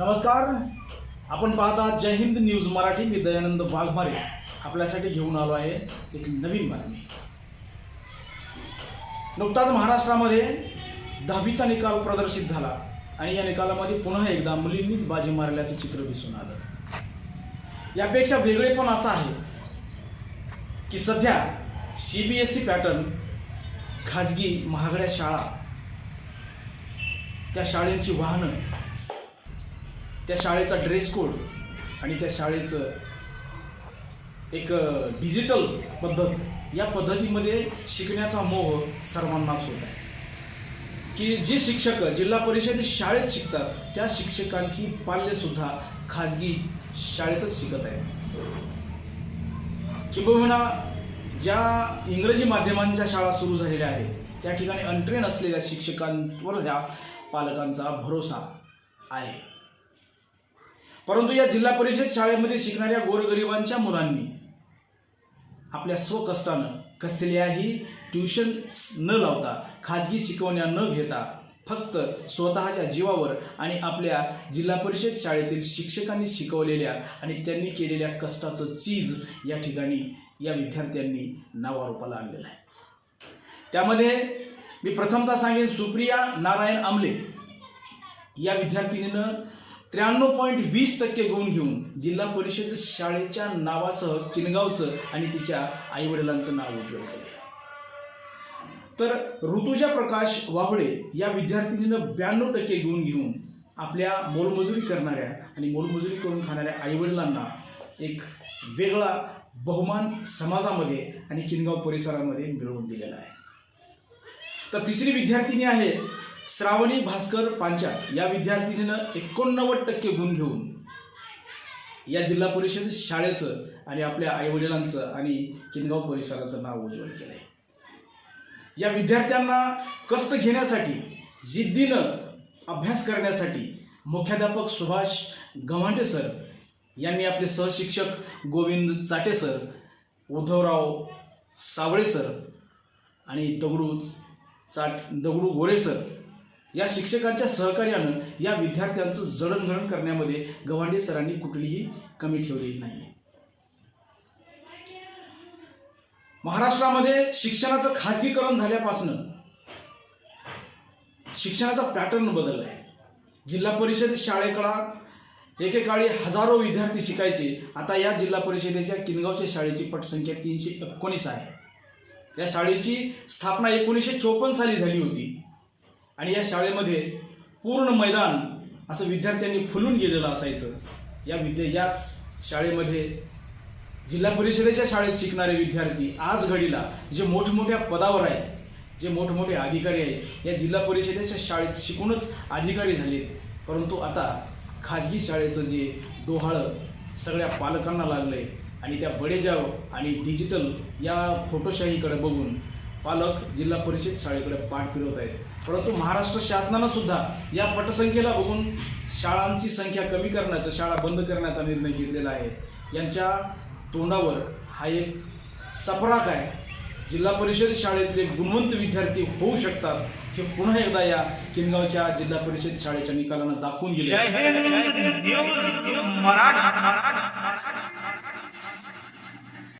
नमस्कार. आपण पाहता जय हिंद न्यूज मराठी. मी दयानंद वाघमारे आपल्यासाठी घेऊन आलो आहे एक नवीन बातमी. नुकताच महाराष्ट्रामध्ये दहावीचा निकाल प्रदर्शित झाला आणि या निकालामध्ये पुन्हा एकदा मुलींनीच बाजी मारल्याचं चित्र दिसून आलं. यापेक्षा वेगळे पण असं आहे की सध्या C B S E pattern खाजगी महागड्या शाळा त्या शाळेंची वाहनं त्या शाळेचा ड्रेस कोड आणि त्या शाळेचं एक डिजिटल पद्धत या पद्धतीमध्ये शिकण्याचा मोह सर्वांनाच होत आहे. की जे शिक्षक जिल्हा परिषद शाळेत शिकतात त्या शिक्षकांची पाल्यसुद्धा खाजगी शाळेतच शिकत आहे किंबहुना ज्या इंग्रजी माध्यमांच्या शाळा सुरू झालेल्या आहेत त्या ठिकाणी अनट्रेन असलेल्या शिक्षकांवर ह्या पालकांचा भरोसा आहे. परंतु या जिल्हा परिषद शाळेमध्ये शिकणाऱ्या गोरगरिबांच्या मुलांनी आपल्या स्वकष्टानं कसल्याही ट्युशन न लावता खाजगी शिकवण्या न घेता फक्त स्वतःच्या जीवावर आणि आपल्या जिल्हा परिषद शाळेतील शिक्षकांनी शिकवलेल्या आणि त्यांनी केलेल्या कष्टाचं चीज या ठिकाणी या विद्यार्थ्यांनी नावारूपाला आणलेलं आहे. त्यामध्ये मी प्रथमतः सांगेन सुप्रिया नारायण आमले या विद्यार्थिनीनं त्र्याण्णव पॉईंट वीस टक्के गुण घेऊन जिल्हा परिषद शाळेच्या नावासह किनगावचं आणि तिच्या आईवडिलांचं नाव उज्ज्वल केले. तर ऋतुजा प्रकाश वाहुळे या विद्यार्थिनीनं ब्याण्णव टक्के गुण घेऊन आपल्या मोलमजुरी करणाऱ्या आणि मोलमजुरी करून खाणाऱ्या आईवडिलांना एक वेगळा बहुमान समाजामध्ये आणि किनगाव परिसरामध्ये मिळवून दिलेला आहे. तर तिसरी विद्यार्थिनी आहे श्रावणी भास्कर पांचाळ या विद्यार्थिनीनं एकोणनव्वद टक्के गुण घेऊन या जिल्हा परिषद शाळेचं आणि आपल्या आईवडिलांचं आणि किनगाव परिसराचं नाव उज्ज्वल केलं आहे या विद्यार्थ्यांना कष्ट घेण्यासाठी जिद्दीनं अभ्यास करण्यासाठी मुख्याध्यापक सुभाष गव्हांडे सर यांनी आपले सहशिक्षक गोविंद चाटे सर उद्धवराव सावळे सर आणि दगडू चाट दगडू गोरे सर या शिक्षकांच्या सहकार्यानं या विद्यार्थ्यांचं जडणघडण करण्यामध्ये गव्हांडे सरांनी कुठलीही कमी ठेवलेली नाही महाराष्ट्रामध्ये शिक्षणाचं खाजगीकरण झाल्यापासनं शिक्षणाचा पॅटर्न बदलला आहे जिल्हा परिषद शाळेकडा एकेकाळी हजारो विद्यार्थी शिकायचे. आता या जिल्हा परिषदेच्या किनगावच्या शाळेची पटसंख्या तीनशे एकोणीस आहे. या शाळेची स्थापना एकोणीसशे चोपन्न साली झाली होती. आणि या शाळेमध्ये पूर्ण मैदान असं विद्यार्थ्यांनी फुलून गेलेलं असायचं. या विद्या याच शाळेमध्ये जिल्हा परिषदेच्या शाळेत शिकणारे विद्यार्थी आज घडीला जे मोठमोठ्या पदावर आहेत जे मोठमोठे अधिकारी आहेत या जिल्हा परिषदेच्या शाळेत शिकूनच अधिकारी झाले. परंतु आता खाजगी शाळेचं जे डोहाळं सगळ्या पालकांना लागलं आहे आणि त्या बडेजाव आणि डिजिटल या फोटोशाहीकडे बघून पालक जिल्हा परिषद शाळेकडे पाठ फिरवत आहेत परंतु महाराष्ट्र शासनानं सुद्धा या पटसंख्येला बघून शाळांची संख्या कमी करण्याचा शाळा बंद करण्याचा निर्णय घेतलेला आहे यांच्या तोंडावर हा एक सपराक आहे जिल्हा परिषद शाळेतले गुणवंत विद्यार्थी होऊ शकतात हे पुन्हा एकदा या किनगावच्या जिल्हा परिषद शाळेच्या निकालानं दाखवून गेले